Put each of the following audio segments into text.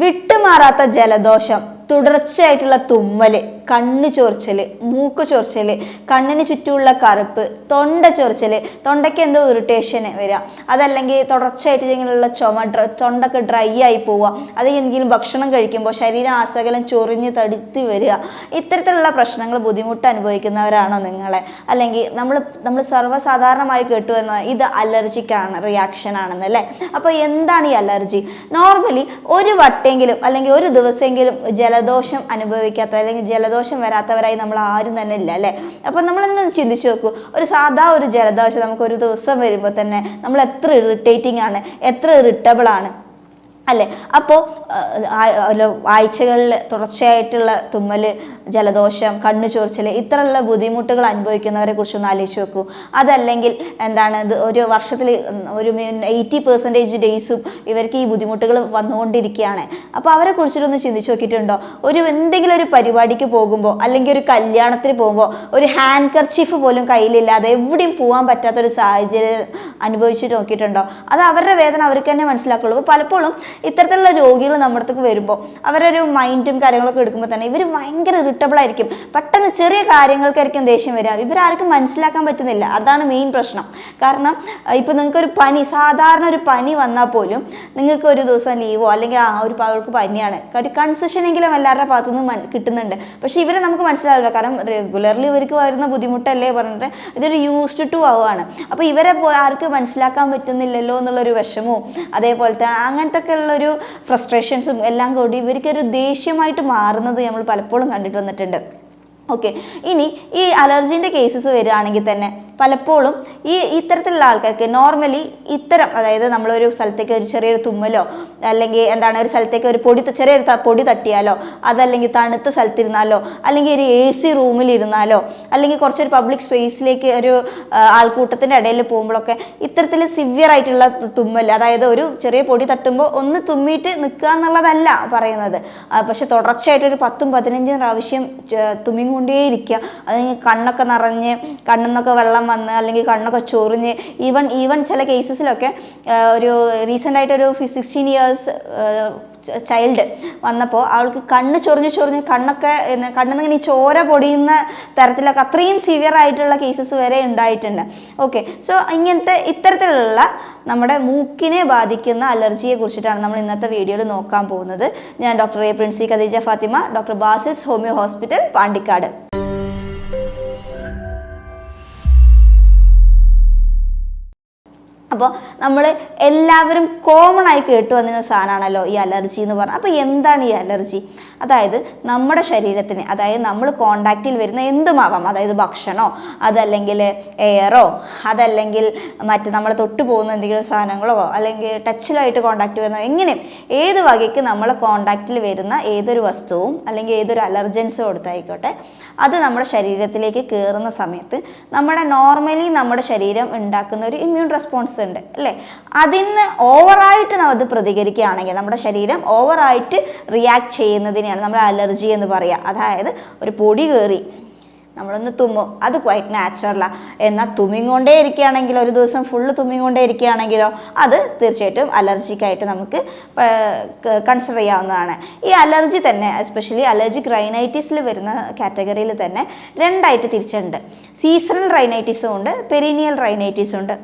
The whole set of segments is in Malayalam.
വിട്ടുമാറാത്ത ജലദോഷം. തുടർച്ചയായിട്ടുള്ള തുമ്മൽ കണ്ണ് ചൊറിച്ചൽ മൂക്ക് ചൊറിച്ചൽ കണ്ണിന് ചുറ്റുമുള്ള കറുപ്പ് തൊണ്ട ചൊറിച്ചൽ തൊണ്ടയ്ക്ക് എന്തോ ഇറിറ്റേഷൻ വരിക അതല്ലെങ്കിൽ തുടർച്ചയായിട്ട് ഇങ്ങനെയുള്ള ചുമ തൊണ്ടൊക്കെ ഡ്രൈ ആയി പോവുക അത് എന്തെങ്കിലും ഭക്ഷണം കഴിക്കുമ്പോൾ ശരീരം ആസകലം ചൊറിഞ്ഞ് തടുത്ത് വരിക ഇത്തരത്തിലുള്ള പ്രശ്നങ്ങൾ ബുദ്ധിമുട്ട് അനുഭവിക്കുന്നവരാണോ നിങ്ങളെ? അല്ലെങ്കിൽ നമ്മൾ നമ്മൾ സർവസാധാരണമായി കേട്ടു എന്ന ഇത് അലർജിക്കാണ് റിയാക്ഷൻ ആണെന്ന് അല്ലേ? അപ്പോൾ എന്താണ് ഈ അലർജി? നോർമലി ഒരു വട്ടെങ്കിലും അല്ലെങ്കിൽ ഒരു ദിവസമെങ്കിലും ജലദോഷം അനുഭവിക്കാത്ത അല്ലെങ്കിൽ ജലദോഷം വരാത്തവരായി നമ്മൾ ആരും തന്നെ ഇല്ല അല്ലേ? അപ്പോൾ നമ്മളൊന്ന് ചിന്തിച്ചു നോക്കൂ. ഒരു സാധാ ഒരു ജലദോഷം നമുക്ക് ഒരു ദിവസം വരുമ്പോൾ തന്നെ നമ്മൾ എത്ര ഇറിറ്റേറ്റിംഗ് ആണ് എത്ര ഇറിറ്റബിൾ ആണ്. അല്ലേ? അപ്പോൾ ആഴ്ചകളിൽ തുടർച്ചയായിട്ടുള്ള തുമ്മൽ ജലദോഷം കണ്ണു ചൊറിച്ചൽ ഇത്തരമുള്ള ബുദ്ധിമുട്ടുകൾ അനുഭവിക്കുന്നവരെ കുറിച്ചൊന്ന് ആലോചിച്ച് വെക്കൂ അതല്ലെങ്കിൽ എന്താണ് ഇത് ഒരു വർഷത്തിൽ ഒരു എയ്റ്റി പെർസെന്റേജ് ഡേയ്സും ഇവർക്ക് ഈ ബുദ്ധിമുട്ടുകൾ വന്നുകൊണ്ടിരിക്കുകയാണ്. അപ്പോൾ അവരെ കുറിച്ചിട്ടൊന്ന് ചിന്തിച്ച് നോക്കിയിട്ടുണ്ടോ? ഒരു എന്തെങ്കിലും ഒരു പരിപാടിക്ക് പോകുമ്പോൾ അല്ലെങ്കിൽ ഒരു കല്യാണത്തിന് പോകുമ്പോൾ ഒരു ഹാൻഡ് കർച്ചീഫ് പോലും കയ്യിലില്ലാതെ എവിടെയും പോകാൻ പറ്റാത്തൊരു സാഹചര്യം അനുഭവിച്ചിട്ട് നോക്കിയിട്ടുണ്ടോ? അത് അവരുടെ വേദന അവർക്ക് തന്നെ മനസ്സിലാക്കുള്ളൂ. പലപ്പോഴും ഇത്തരത്തിലുള്ള രോഗികൾ നമ്മുടെ അടുത്തേക്ക് വരുമ്പോൾ അവരൊരു മൈൻഡും കാര്യങ്ങളൊക്കെ എടുക്കുമ്പോൾ തന്നെ ഇവർ ഭയങ്കര ഇറിറ്റബിൾ ആയിരിക്കും. പെട്ടെന്ന് ചെറിയ കാര്യങ്ങൾക്കായിരിക്കും ദേഷ്യം വരിക. ഇവരാർക്കും മനസ്സിലാക്കാൻ പറ്റുന്നില്ല. അതാണ് മെയിൻ പ്രശ്നം. കാരണം ഇപ്പം നിങ്ങൾക്കൊരു പനി സാധാരണ ഒരു പനി വന്നാൽ പോലും നിങ്ങൾക്ക് ഒരു ദിവസം ലീവോ അല്ലെങ്കിൽ ആ ഒരു അവൾക്ക് പനിയാണ്. ഒരു കൺസെഷനെങ്കിലും എല്ലാവരുടെ ഭാഗത്തുനിന്ന് നിന്ന് കിട്ടുന്നുണ്ട്. പക്ഷേ ഇവരെ നമുക്ക് മനസ്സിലാവില്ല. കാരണം റെഗുലർലി ഇവർക്ക് വരുന്ന ബുദ്ധിമുട്ടല്ലേ പറഞ്ഞിട്ട് ഇതൊരു യൂസ്ഡ് ടു ആവുകയാണ്. അപ്പോൾ ഇവരെ ആർക്ക് മനസ്സിലാക്കാൻ പറ്റുന്നില്ലല്ലോ എന്നുള്ളൊരു വിഷമവും അതേപോലത്തെ അങ്ങനത്തെ ഒക്കെ ഉള്ളൊരു ഫ്രസ്ട്രേഷൻസും എല്ലാം കൂടി ഇവർക്കൊരു ദേഷ്യമായിട്ട് മാറുന്നത് നമ്മൾ പലപ്പോഴും കണ്ടിട്ട് വന്നിട്ടുണ്ട്. ഓക്കെ ഇനി ഈ അലർജീന്റെ കേസസ് വരികയാണെങ്കിൽ തന്നെ പലപ്പോഴും ഈ ഇത്തരത്തിലുള്ള ആൾക്കാർക്ക് നോർമലി ഇത്തരം അതായത് നമ്മളൊരു സ്ഥലത്തേക്ക് ഒരു ചെറിയൊരു തുമ്മലോ അല്ലെങ്കിൽ എന്താണ് ഒരു സ്ഥലത്തേക്ക് ഒരു പൊടി ചെറിയൊരു പൊടി തട്ടിയാലോ അതല്ലെങ്കിൽ തണുത്ത സ്ഥലത്തിരുന്നാലോ അല്ലെങ്കിൽ ഒരു എ സി റൂമിലിരുന്നാലോ അല്ലെങ്കിൽ കുറച്ചൊരു പബ്ലിക് സ്പേസിലേക്ക് ഒരു ആൾക്കൂട്ടത്തിന്റെ ഇടയിൽ പോകുമ്പോഴൊക്കെ ഇത്തരത്തിൽ സിവിയർ ആയിട്ടുള്ള തുമ്മൽ അതായത് ഒരു ചെറിയ പൊടി തട്ടുമ്പോൾ ഒന്ന് തുമ്മിയിട്ട് നിൽക്കുക എന്നുള്ളതല്ല പറയുന്നത്. പക്ഷെ തുടർച്ചയായിട്ട് ഒരു പത്തും പതിനഞ്ചും പ്രാവശ്യം തുമ്മിക്കൊണ്ടേയിരിക്കുക. അത് കണ്ണൊക്കെ നിറഞ്ഞ് കണ്ണിൽ നിന്നൊക്കെ വെള്ളം വന്ന് അല്ലെങ്കിൽ കണ്ണൊക്കെ ചൊറിഞ്ഞ് ഈവൻ ഈവൻ ചില കേസസിലൊക്കെ ഒരു റീസെന്റ് ആയിട്ട് ഒരു സിക്സ്റ്റീൻ ഇയേഴ്സ് ചൈൽഡ് വന്നപ്പോൾ അവൾക്ക് കണ്ണ് ചൊറിഞ്ഞ് ചൊറിഞ്ഞ് കണ്ണൊക്കെ കണ്ണെന്നിങ്ങനെ ഈ ചോര പൊടിയുന്ന തരത്തിലൊക്കെ അത്രയും സിവിയർ ആയിട്ടുള്ള കേസസ് വരെ ഉണ്ടായിട്ടുണ്ട്. ഓക്കെ സോ ഇങ്ങനത്തെ ഇത്തരത്തിലുള്ള നമ്മുടെ മൂക്കിനെ ബാധിക്കുന്ന അലർജിയെ കുറിച്ചിട്ടാണ് നമ്മൾ ഇന്നത്തെ വീഡിയോയിൽ നോക്കാൻ പോകുന്നത്. ഞാൻ doctor A Princy Khadeeja Fathima doctor Basil's homeo hospital Pandikkad. അപ്പോൾ നമ്മൾ എല്ലാവരും കോമൺ ആയി കേട്ടു വന്നിരുന്ന സാധനമാണല്ലോ ഈ അലർജി എന്ന് പറഞ്ഞാൽ അപ്പോൾ എന്താണ് ഈ അലർജി അതായത് നമ്മുടെ ശരീരത്തിന് അതായത് നമ്മൾ കോണ്ടാക്റ്റിൽ വരുന്ന എന്തുമാവാം? അതായത് ഭക്ഷണോ അതല്ലെങ്കിൽ എയറോ അതല്ലെങ്കിൽ മറ്റ് നമ്മൾ തൊട്ട് പോകുന്ന എന്തെങ്കിലും സാധനങ്ങളോ അല്ലെങ്കിൽ ടച്ചിലായിട്ട് കോണ്ടാക്റ്റ് വരുന്ന എങ്ങനെ? ഏത് വകയ്ക്ക് നമ്മൾ കോണ്ടാക്റ്റിൽ വരുന്ന ഏതൊരു വസ്തുവും അല്ലെങ്കിൽ ഏതൊരു അലർജൻസും കൊടുത്തായിക്കോട്ടെ അത് നമ്മുടെ ശരീരത്തിലേക്ക് കയറുന്ന സമയത്ത് നമ്മുടെ നോർമലി നമ്മുടെ ശരീരം ഉണ്ടാക്കുന്ന ഒരു ഇമ്മ്യൂൺ റെസ്പോൺസ് ഉണ്ട് അല്ലേ? അതിന് ഓവറായിട്ട് നമ്മൾ പ്രതികരിക്കുകയാണെങ്കിൽ നമ്മുടെ ശരീരം ഓവറായിട്ട് റിയാക്ട് ചെയ്യുന്നതിനെയാണ് നമ്മൾ അലർജി എന്ന് പറയുക അതായത് ഒരു പൊടി കയറി നമ്മളൊന്ന് തുമ്മും. അത് ക്വൈറ്റ് നാച്ചുറലാണ് എന്നാൽ തുമ്മിക്കൊണ്ടേ ഇരിക്കുകയാണെങ്കിൽ ഒരു ദിവസം ഫുള്ള് തുമ്മിക്കൊണ്ടേ ഇരിക്കുകയാണെങ്കിലോ അത് തീർച്ചയായിട്ടും അലർജിക്കായിട്ട് നമുക്ക് കൺസിഡർ ചെയ്യാവുന്നതാണ്. ഈ അലർജി തന്നെ എസ്പെഷ്യലി അലർജിക് റൈനൈറ്റിസിൽ വരുന്ന കാറ്റഗറിയിൽ തന്നെ രണ്ടായിട്ട് തിരിച്ചിട്ടുണ്ട് സീസണൽ റൈനൈറ്റിസും ഉണ്ട് പെരീനിയൽ റൈനൈറ്റിസും ഉണ്ട്.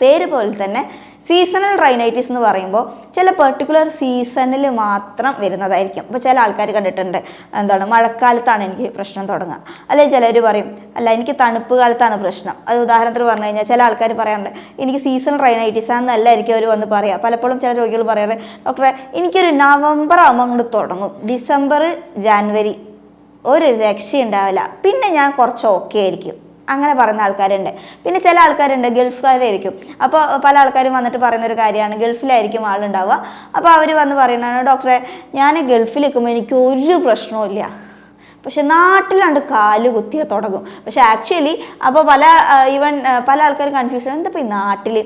പേര് പോലെ തന്നെ സീസണൽ റൈനൈറ്റിസ് എന്ന് പറയുമ്പോൾ ചില പെർട്ടിക്കുലർ സീസണിൽ മാത്രം വരുന്നതായിരിക്കും. ഇപ്പോൾ ചില ആൾക്കാർ കണ്ടിട്ടുണ്ട് എന്താണ് മഴക്കാലത്താണ് എനിക്ക് പ്രശ്നം തുടങ്ങുക. അല്ലെങ്കിൽ ചിലർ പറയും അല്ല എനിക്ക് തണുപ്പ് കാലത്താണ് പ്രശ്നം. അത് ഉദാഹരണത്തിന് പറഞ്ഞു കഴിഞ്ഞാൽ ചില ആൾക്കാർ പറയാറുണ്ട് എനിക്ക് സീസണൽ റൈനൈറ്റിസ് ആണെന്നല്ലായിരിക്കും അവർ വന്ന് പറയുക പലപ്പോഴും ചില രോഗികൾ പറയാറ് ഡോക്ടറെ എനിക്കൊരു നവംബർ ആകുമ്പോൾ തുടങ്ങും. ഡിസംബർ ജാനുവരി ഒരു രക്ഷയുണ്ടാവില്ല. പിന്നെ ഞാൻ കുറച്ച് ഓക്കെ ആയിരിക്കും. അങ്ങനെ പറയുന്ന ആൾക്കാരുണ്ട്. പിന്നെ ചില ആൾക്കാരുണ്ട് ഗൾഫുകാരായിരിക്കും. അപ്പോൾ പല ആൾക്കാരും വന്നിട്ട് പറയുന്ന ഒരു കാര്യമാണ് ഗൾഫിലായിരിക്കും ആളുണ്ടാവുക. അപ്പോൾ അവർ വന്ന് പറയുന്നതാണ് ഡോക്ടറെ ഞാൻ ഗൾഫിൽ നിൽക്കുമ്പോൾ എനിക്ക് ഒരു പ്രശ്നവും പക്ഷെ നാട്ടിലാണ്ട് കാൽ കുത്തിയ തുടങ്ങും. പക്ഷെ ആക്ച്വലി അപ്പോൾ പല ഈവൻ പല ആൾക്കാരും കൺഫ്യൂഷൻ എന്താ ഈ നാട്ടിൽ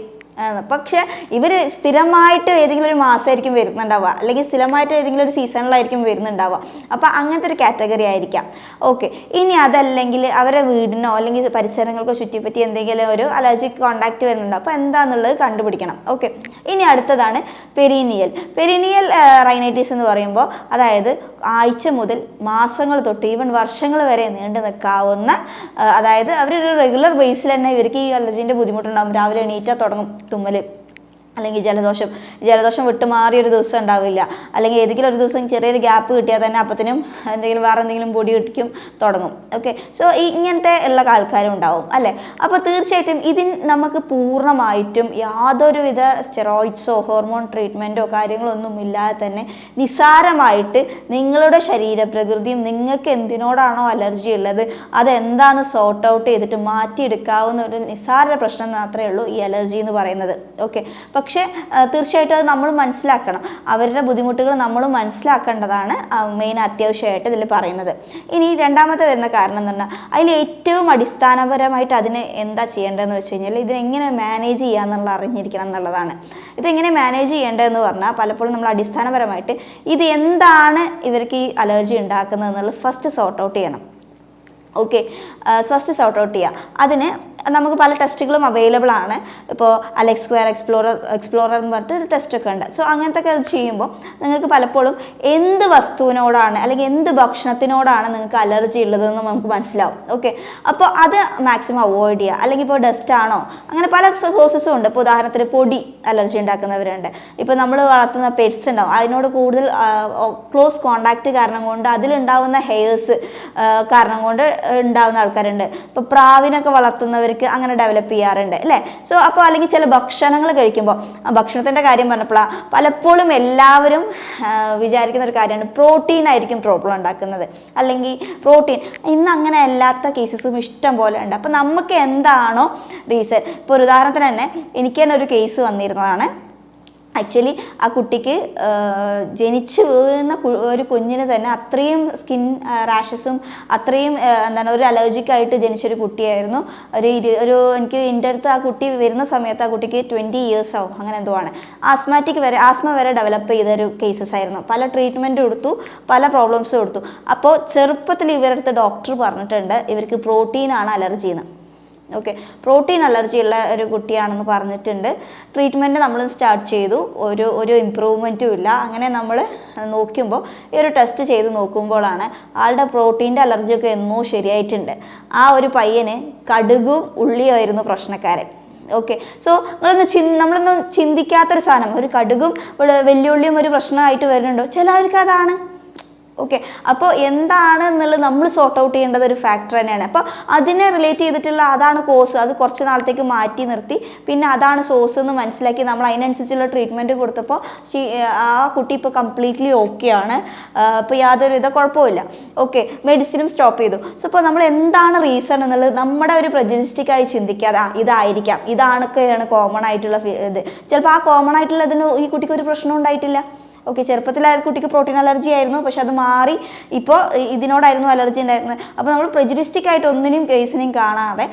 പക്ഷെ ഇവർ സ്ഥിരമായിട്ട് ഏതെങ്കിലും ഒരു മാസമായിരിക്കും വരുന്നുണ്ടാവുക. അല്ലെങ്കിൽ സ്ഥിരമായിട്ട് ഏതെങ്കിലും ഒരു സീസണിലായിരിക്കും വരുന്നുണ്ടാവുക. അപ്പോൾ അങ്ങനത്തെ ഒരു കാറ്റഗറി ആയിരിക്കാം. ഓക്കെ. ഇനി അതല്ലെങ്കിൽ അവരുടെ വീടിനോ അല്ലെങ്കിൽ പരിസരങ്ങൾക്കോ ചുറ്റിപ്പറ്റി എന്തെങ്കിലും ഒരു അലർജിക് കോണ്ടാക്റ്റ് വരുന്നുണ്ടോ? അപ്പോൾ എന്താണെന്നുള്ളത് കണ്ടുപിടിക്കണം. ഓക്കെ. ഇനി അടുത്തതാണ് പെരീനിയൽ. പെരീനിയൽ റൈനൈറ്റിസ് എന്ന് പറയുമ്പോൾ അതായത് ആഴ്ച മുതൽ മാസങ്ങൾ തൊട്ട് ഈവൻ വർഷങ്ങൾ വരെ നീണ്ടു നിൽക്കാവുന്ന അതായത് അവരൊരു റെഗുലർ ബേസിൽ തന്നെ ഇവർക്ക് ഈ അലർജീന്റെ ബുദ്ധിമുട്ടുണ്ടാകും രാവിലെ എണീറ്റാൽ തുടങ്ങും തുമ്മൽ അല്ലെങ്കിൽ ജലദോഷം ജലദോഷം വിട്ടുമാറിയ ഒരു ദിവസം ഉണ്ടാവില്ല. അല്ലെങ്കിൽ ഏതെങ്കിലും ഒരു ദിവസം ചെറിയൊരു ഗ്യാപ്പ് കിട്ടിയാൽ തന്നെ അപ്പത്തിനും എന്തെങ്കിലും വേറെ എന്തെങ്കിലും പൊടി ഇടിക്കും തുടങ്ങും. ഓക്കെ സോ ഇങ്ങനത്തെ ഉള്ള ആൾക്കാരും ഉണ്ടാവും അല്ലേ? അപ്പോൾ തീർച്ചയായിട്ടും ഇതിന് നമുക്ക് പൂർണമായിട്ടും യാതൊരുവിധ സ്റ്റെറോയിഡ്സോ ഹോർമോൺ ട്രീറ്റ്മെന്റോ കാര്യങ്ങളോ ഒന്നും ഇല്ലാതെ തന്നെ നിസ്സാരമായിട്ട് നിങ്ങളുടെ ശരീരപ്രകൃതിയും നിങ്ങൾക്ക് എന്തിനോടാണോ അലർജി ഉള്ളത് അതെന്താന്ന് സോർട്ട് ഔട്ട് ചെയ്തിട്ട് മാറ്റിയെടുക്കാവുന്ന ഒരു നിസ്സാര പ്രശ്നം മാത്രമേ ഉള്ളൂ ഈ അലർജി എന്ന് പറയുന്നത്. ഓക്കെ പക്ഷേ തീർച്ചയായിട്ടും അത് നമ്മൾ മനസ്സിലാക്കണം. അവരുടെ ബുദ്ധിമുട്ടുകൾ നമ്മൾ മനസ്സിലാക്കേണ്ടതാണ് മെയിൻ അത്യാവശ്യമായിട്ട് ഇതിൽ പറയുന്നത്. ഇനി രണ്ടാമത്തെ വരുന്ന കാരണം എന്ന് പറഞ്ഞാൽ അതിൽ ഏറ്റവും അടിസ്ഥാനപരമായിട്ട് അതിന് എന്താ ചെയ്യേണ്ടതെന്ന് വെച്ച് കഴിഞ്ഞാൽ ഇതിനെങ്ങനെ മാനേജ് ചെയ്യാന്നുള്ള അറിഞ്ഞിരിക്കണം എന്നുള്ളതാണ്. ഇതെങ്ങനെ മാനേജ് ചെയ്യേണ്ടതെന്ന് പറഞ്ഞാൽ പലപ്പോഴും നമ്മൾ അടിസ്ഥാനപരമായിട്ട് ഇത് എന്താണ് ഇവർക്ക് ഈ അലർജി ഉണ്ടാക്കുന്നത് എന്നുള്ളത് ഫസ്റ്റ് സോർട്ട് ഔട്ട് ചെയ്യണം. ഓക്കെ ഫസ്റ്റ് സോർട്ട് ഔട്ട് ചെയ്യുക അതിന് നമുക്ക് പല ടെസ്റ്റുകളും അവൈലബിൾ ആണ്. ഇപ്പോൾ അലക്സ് സ്ക്വയർ എക്സ്പ്ലോറർ എക്സ്പ്ലോറർ എന്ന് പറഞ്ഞിട്ട് ടെസ്റ്റ് ഒക്കെ ഉണ്ട്. സോ അങ്ങനത്തെ ഒക്കെ ചെയ്യുമ്പോൾ നിങ്ങൾക്ക് പലപ്പോഴും എന്ത് വസ്തുവിനോടാണ് അല്ലെങ്കിൽ എന്ത് ഭക്ഷണത്തിനോടാണ് നിങ്ങൾക്ക് അലർജി ഉള്ളതെന്ന് നമുക്ക് മനസ്സിലാവും. ഓക്കെ അപ്പോൾ അത് മാക്സിമം അവോയ്ഡ് ചെയ്യുക അല്ലെങ്കിൽ ഇപ്പോൾ ഡസ്റ്റ് ആണോ? അങ്ങനെ പല സോഴ്സസും ഉണ്ട്. ഇപ്പോൾ ഉദാഹരണത്തിന് പൊടി അലർജി ഉണ്ടാക്കുന്നവരുണ്ട്. ഇപ്പോൾ നമ്മൾ വളർത്തുന്ന പെറ്റ്സ് ഉണ്ടാവും അതിനോട് കൂടുതൽ ക്ലോസ് കോണ്ടാക്റ്റ് കാരണം കൊണ്ട് അതിലുണ്ടാവുന്ന ഹെയർസ് കാരണം കൊണ്ട് ഉണ്ടാവുന്ന ആൾക്കാരുണ്ട്. ഇപ്പോൾ പ്രാവിനൊക്കെ വളർത്തുന്നവർക്ക് അങ്ങനെ ഡെവലപ്പ് ചെയ്യാറുണ്ട് അല്ലേ? സോ അപ്പോൾ അല്ലെങ്കിൽ ചില ഭക്ഷണങ്ങൾ കഴിക്കുമ്പോൾ ഭക്ഷണത്തിന്റെ കാര്യം പറഞ്ഞപ്പോഴാണ് പലപ്പോഴും എല്ലാവരും വിചാരിക്കുന്ന ഒരു കാര്യമാണ് പ്രോട്ടീൻ ആയിരിക്കും പ്രോബ്ലം ഉണ്ടാക്കുന്നത്. അല്ലെങ്കിൽ പ്രോട്ടീൻ ഇന്ന് അങ്ങനെ അല്ലാത്ത കേസസും ഇഷ്ടം പോലെ ഉണ്ട്. അപ്പോൾ നമുക്ക് എന്താണോ റീസൺ ഇപ്പോൾ ഒരു ഉദാഹരണത്തിന് തന്നെ എനിക്ക് തന്നെ ഒരു കേസ് വന്നിരുന്നതാണ്. ആക്ച്വലി ആ കുട്ടിക്ക് ജനിച്ചു വീഴുന്ന ഒരു കുഞ്ഞിന് തന്നെ അത്രയും സ്കിൻ റാഷസും അത്രയും എന്താണ് ഒരു അലർജിക്കായിട്ട് ജനിച്ചൊരു കുട്ടിയായിരുന്നു. ഒരു ഇരു ഒരു എനിക്ക് എന്റെ അടുത്ത് ആ കുട്ടി വരുന്ന സമയത്ത് ആ കുട്ടിക്ക് ട്വന്റി ഇയേഴ്സ് ആവും. അങ്ങനെ എന്തോ ആണ്. ആസ്മാറ്റിക് വരെ ആസ്മ വരെ ഡെവലപ്പ് ചെയ്ത ഒരു കേസസ് ആയിരുന്നു. പല ട്രീറ്റ്മെന്റ് കൊടുത്തു പല പ്രോബ്ലംസും കൊടുത്തു. അപ്പോൾ ചെറുപ്പത്തിൽ ഇവരുടെ അടുത്ത് ഡോക്ടർ പറഞ്ഞിട്ടുണ്ട് ഇവർക്ക് പ്രോട്ടീനാണ് അലർജി എന്ന്. ഓക്കെ പ്രോട്ടീൻ അലർജി ഉള്ള ഒരു കുട്ടിയാണെന്ന് പറഞ്ഞിട്ടുണ്ട്. ട്രീറ്റ്മെന്റ് നമ്മൾ സ്റ്റാർട്ട് ചെയ്തു. ഒരു ഒരു ഇമ്പ്രൂവ്മെന്റും ഇല്ല. അങ്ങനെ നമ്മൾ നോക്കുമ്പോൾ ഈ ഒരു ടെസ്റ്റ് ചെയ്ത് നോക്കുമ്പോഴാണ് ആളുടെ പ്രോട്ടീന്റെ അലർജിയൊക്കെ എന്നോ ശരിയായിട്ടുണ്ട്. ആ ഒരു പയ്യന് കടുകും ഉള്ളിയായിരുന്നു പ്രശ്നക്കാരൻ. ഓക്കെ സോ നിങ്ങളൊന്ന് ചി നമ്മളൊന്നും ചിന്തിക്കാത്തൊരു സാധനം. ഒരു കടുകും വെല്ലുവിളിയും ഒരു പ്രശ്നമായിട്ട് വരുന്നുണ്ടോ? ചില ആൾക്ക് അതാണ് ഓക്കെ അപ്പോൾ എന്താണ് എന്നുള്ളത് നമ്മൾ സോർട്ട് ഔട്ട് ചെയ്യേണ്ടത് ഒരു ഫാക്ടർ തന്നെയാണ്. അപ്പോൾ അതിനെ റിലേറ്റ് ചെയ്തിട്ടുള്ള അതാണ് കോഴ്സ് അത് കുറച്ച് നാളത്തേക്ക് മാറ്റി നിർത്തി. പിന്നെ അതാണ് സോഴ്സ് എന്ന് മനസ്സിലാക്കി നമ്മൾ അതിനനുസരിച്ചുള്ള ട്രീറ്റ്മെന്റ് കൊടുത്തപ്പോൾ ആ കുട്ടി ഇപ്പോൾ കംപ്ലീറ്റ്ലി ഓക്കെയാണ് ഇപ്പോൾ യാതൊരു വിധ കുഴപ്പമില്ല ഓക്കെ മെഡിസിനും സ്റ്റോപ്പ് ചെയ്തു. സോ അപ്പോൾ നമ്മൾ എന്താണ് റീസൺ എന്നുള്ളത് നമ്മുടെ ഒരു പ്രജനിസ്റ്റിക്കായി ചിന്തിക്കാതെ ആ ഇതായിരിക്കാം. ഇതാണൊക്കെയാണ് കോമൺ ആയിട്ടുള്ള ഇത്. ചിലപ്പോൾ ആ കോമൺ ആയിട്ടുള്ള ഇതിന് ഈ കുട്ടിക്ക് ഒരു പ്രശ്നം ഉണ്ടായിട്ടില്ല. ഓക്കെ ചെറുപ്പത്തിൽ കുട്ടിക്ക് പ്രോട്ടീൻ അലർജി ആയിരുന്നു പക്ഷെ അത് മാറി. ഇപ്പോൾ ഇതിനോടായിരുന്നു അലർജി ഉണ്ടായിരുന്നത്. അപ്പോൾ നമ്മൾ പ്രജുഡിസ്റ്റിക് ആയിട്ട് ഒന്നിനും കേസിനെയും കാണാതെ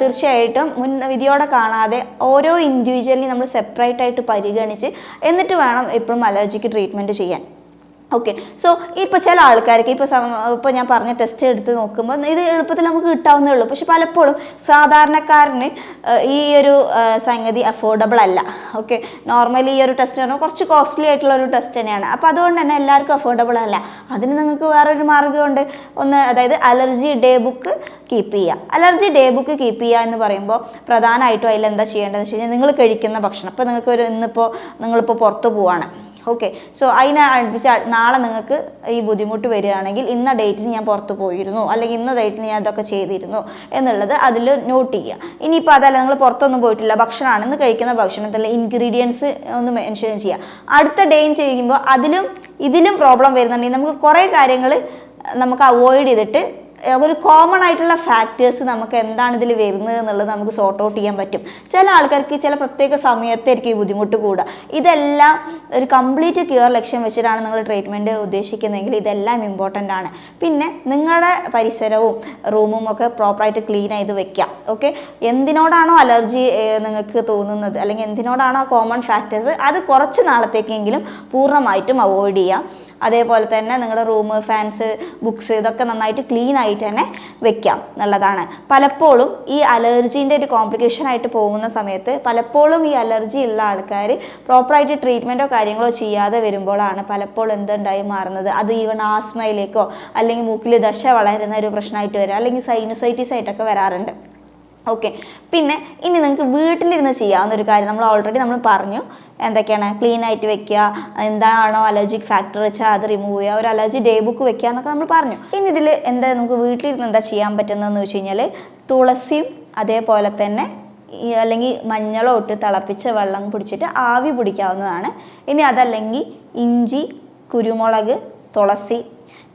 തീർച്ചയായിട്ടും മുൻ വിധിയോടെ കാണാതെ ഓരോ ഇൻഡിവിജ്വലി നമ്മൾ സെപ്പറേറ്റ് ആയിട്ട് പരിഗണിച്ച് എന്നിട്ട് വേണം എപ്പോഴും അലർജിക്ക് ട്രീറ്റ്മെന്റ് ചെയ്യാൻ. ഓക്കെ സോ ഇപ്പോൾ ചില ആൾക്കാർക്ക് ഇപ്പോൾ ഇപ്പോൾ ഞാൻ പറഞ്ഞ ടെസ്റ്റ് എടുത്ത് നോക്കുമ്പോൾ ഇത് എളുപ്പത്തിൽ നമുക്ക് കിട്ടാവുന്നേ ഉള്ളൂ. പക്ഷെ പലപ്പോഴും സാധാരണക്കാരന് ഈ ഒരു സംഗതി അഫോർഡബിൾ അല്ല. ഓക്കെ നോർമലി ഈ ഒരു ടെസ്റ്റ് പറഞ്ഞാൽ കുറച്ച് കോസ്റ്റ്ലി ആയിട്ടുള്ള ഒരു ടെസ്റ്റ് തന്നെയാണ്. അപ്പോൾ അതുകൊണ്ട് തന്നെ എല്ലാവർക്കും അഫോർഡബിൾ അല്ല. അതിന് നിങ്ങൾക്ക് വേറൊരു മാർഗമുണ്ട്. ഒന്ന് അതായത് അലർജി ഡേ ബുക്ക് കീപ്പ് ചെയ്യുക. അലർജി ഡേ ബുക്ക് കീപ്പ് ചെയ്യുക എന്ന് പറയുമ്പോൾ പ്രധാനമായിട്ടും അതിൽ എന്താ ചെയ്യേണ്ടതെന്ന് വെച്ച് കഴിഞ്ഞാൽ നിങ്ങൾ കഴിക്കുന്ന ഭക്ഷണം. ഇപ്പോൾ നിങ്ങൾക്ക് ഒരു ഇന്നിപ്പോൾ നിങ്ങളിപ്പോൾ പുറത്ത് പോവാണ്. ഓക്കെ സോ അതിനെ അടുപ്പിച്ച് അ- നാളെ നിങ്ങൾക്ക് ഈ ബുദ്ധിമുട്ട് വരികയാണെങ്കിൽ ഇന്ന ഡേറ്റിന് ഞാൻ പുറത്ത് പോയിരുന്നു അല്ലെങ്കിൽ ഇന്ന ഡേറ്റിന് ഞാൻ ഇതൊക്കെ ചെയ്തിരുന്നു എന്നുള്ളത് അതിൽ നോട്ട് ചെയ്യുക. ഇനിയിപ്പോൾ അതല്ല നിങ്ങൾ പുറത്തൊന്നും പോയിട്ടില്ല ഭക്ഷണമാണ് ഇന്ന് കഴിക്കുന്ന ഭക്ഷണത്തിൽ ഇൻഗ്രീഡിയൻസ് ഒന്ന് മെൻഷൻ ചെയ്യുക. അടുത്ത ഡേയും ചെയ്യുമ്പോൾ അതിലും ഇതിലും പ്രോബ്ലം വരുന്നുണ്ടെങ്കിൽ നമുക്ക് കുറേ കാര്യങ്ങൾ നമുക്ക് അവോയ്ഡ് ചെയ്തിട്ട് ഒരു കോമൺ ആയിട്ടുള്ള ഫാക്ടേഴ്സ് നമുക്ക് എന്താണ് ഇതിൽ വരുന്നത് എന്നുള്ളത് നമുക്ക് സോർട്ട് ഔട്ട് ചെയ്യാൻ പറ്റും. ചില ആൾക്കാർക്ക് ചില പ്രത്യേക സമയത്തായിരിക്കും ഈ ബുദ്ധിമുട്ട് കൂടുക. ഇതെല്ലാം ഒരു കംപ്ലീറ്റ് ക്യൂർ ലക്ഷ്യം വെച്ചിട്ടാണ് നിങ്ങൾ ട്രീറ്റ്മെന്റ് ഉദ്ദേശിക്കുന്നതെങ്കിൽ ഇതെല്ലാം ഇമ്പോർട്ടന്റ് ആണ്. പിന്നെ നിങ്ങളുടെ പരിസരവും റൂമും ഒക്കെ പ്രോപ്പറായിട്ട് ക്ലീൻ ചെയ്ത് വെക്കാം ഓക്കെ എന്തിനോടാണോ അലർജി നിങ്ങൾക്ക് തോന്നുന്നത്? അല്ലെങ്കിൽ എന്തിനോടാണോ കോമൺ ഫാക്ടേഴ്സ് അത് കുറച്ച് നാളത്തേക്കെങ്കിലും പൂർണമായിട്ടും അവോയ്ഡ് ചെയ്യാം അതേപോലെ തന്നെ നിങ്ങളുടെ റൂം ഫാൻസ് ബുക്സ് ഇതൊക്കെ നന്നായിട്ട് ക്ലീൻ ആയിട്ട് തന്നെ വെക്കാം എന്നുള്ളതാണ്. പലപ്പോഴും ഈ അലർജീന്റെ ഒരു കോംപ്ലിക്കേഷൻ ആയിട്ട് പോകുന്ന സമയത്ത് പലപ്പോഴും ഈ അലർജി ഉള്ള ആൾക്കാർ പ്രോപ്പറായിട്ട് ട്രീറ്റ്മെന്റോ കാര്യങ്ങളോ ചെയ്യാതെ വരുമ്പോഴാണ് പലപ്പോഴും എന്തുണ്ടായി മാറുന്നത്. അത് ഈവൺ ആസ്മയിലേക്കോ അല്ലെങ്കിൽ മൂക്കിൽ ദശ വളരുന്ന ഒരു പ്രശ്നമായിട്ട് വരാം അല്ലെങ്കിൽ സൈനുസൈറ്റിസ് ആയിട്ടൊക്കെ വരാറുണ്ട്. ഓക്കെ പിന്നെ ഇനി നിങ്ങൾക്ക് വീട്ടിലിരുന്ന് ചെയ്യാവുന്ന ഒരു കാര്യം നമ്മൾ ഓൾറെഡി നമ്മൾ പറഞ്ഞു. എന്തൊക്കെയാണ്? ക്ലീൻ ആയിട്ട് വെക്കുക. എന്താണോ അലർജിക് ഫാക്ടർ വെച്ചാൽ അത് റിമൂവ് ചെയ്യുക. ഒരു അലർജി ഡേ ബുക്ക് വെക്കുക എന്നൊക്കെ നമ്മൾ പറഞ്ഞു. ഇനി ഇതിൽ എന്താ നമുക്ക് വീട്ടിലിരുന്ന് എന്താ ചെയ്യാൻ പറ്റുന്നതെന്ന് വെച്ച് കഴിഞ്ഞാൽ തുളസിയും അതേപോലെ തന്നെ അല്ലെങ്കിൽ മഞ്ഞളോ ഇട്ട് തിളപ്പിച്ച വെള്ളം പിടിച്ചിട്ട് ആവി പിടിക്കാവുന്നതാണ്. ഇനി അതല്ലെങ്കിൽ ഇഞ്ചി കുരുമുളക് തുളസി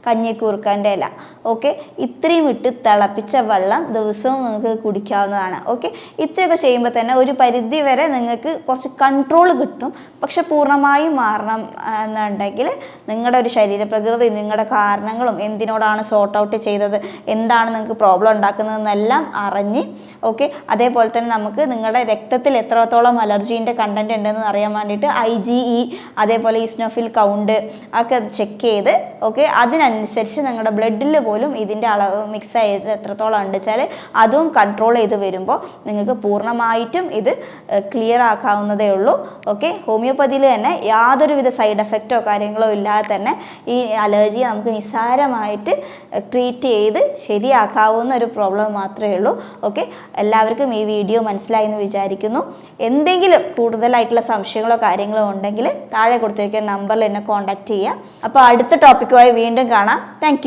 കഞ്ഞിക്കൂർക്കന്റെ ഇല. ഓക്കെ ഇത്രയും ഇട്ട് തിളപ്പിച്ച വെള്ളം ദിവസവും നിങ്ങൾക്ക് കുടിക്കാവുന്നതാണ്. ഓക്കെ ഇത്രയൊക്കെ ചെയ്യുമ്പോൾ തന്നെ ഒരു പരിധി വരെ നിങ്ങൾക്ക് കുറച്ച് കൺട്രോൾ കിട്ടും. പക്ഷെ പൂർണമായും മാറണം എന്നുണ്ടെങ്കിൽ നിങ്ങളുടെ ഒരു ശരീരപ്രകൃതി നിങ്ങളുടെ കാരണങ്ങളും എന്തിനോടാണ് സോർട്ട് ഔട്ട് ചെയ്തത് എന്താണ് നിങ്ങൾക്ക് പ്രോബ്ലം ഉണ്ടാക്കുന്നതെന്നെല്ലാം അറിഞ്ഞ് ഓക്കെ അതേപോലെ തന്നെ നമുക്ക് നിങ്ങളുടെ രക്തത്തിൽ എത്രത്തോളം അലർജീന്റെ കണ്ടന്റ് ഉണ്ടെന്ന് അറിയാൻ വേണ്ടിയിട്ട് ഐ ജി ഇ അതേപോലെ ഈസ്നോഫിൽ കൗണ്ട് ഒക്കെ ചെക്ക് ചെയ്ത് ഓക്കെ അതിനനുസരിച്ച് നിങ്ങളുടെ ബ്ലഡിൽ പോലും ഇതിന്റെ അളവ് മിക്സ് ചെയ്ത് എത്രത്തോളം ഉണ്ട് വെച്ചാൽ അതും കൺട്രോൾ ചെയ്ത് വരുമ്പോൾ നിങ്ങൾക്ക് പൂർണമായിട്ടും ഇത് ക്ലിയർ ആക്കാവുന്നതേ ഉള്ളൂ. ഓക്കെ ഹോമിയോപ്പതിയിൽ തന്നെ യാതൊരുവിധ സൈഡ് എഫക്റ്റോ കാര്യങ്ങളോ ഇല്ലാതെ തന്നെ ഈ അലർജി നമുക്ക് നിസ്സാരമായിട്ട് ട്രീറ്റ് ചെയ്ത് ശരിയാക്കാവുന്ന ഒരു പ്രോബ്ലം മാത്രമേ ഉള്ളൂ. ഓക്കെ എല്ലാവർക്കും ഈ വീഡിയോ മനസ്സിലായി എന്ന് വിചാരിക്കുന്നു. എന്തെങ്കിലും കൂടുതലായിട്ടുള്ള സംശയങ്ങളോ കാര്യങ്ങളോ ഉണ്ടെങ്കിൽ താഴെ കൊടുത്തിരിക്കുന്ന നമ്പറിൽ എന്നെ കോൺടാക്റ്റ് ചെയ്യുക. അപ്പോൾ അടുത്ത ടോപ്പിക്കുമായി വീണ്ടും കാണാം. താങ്ക്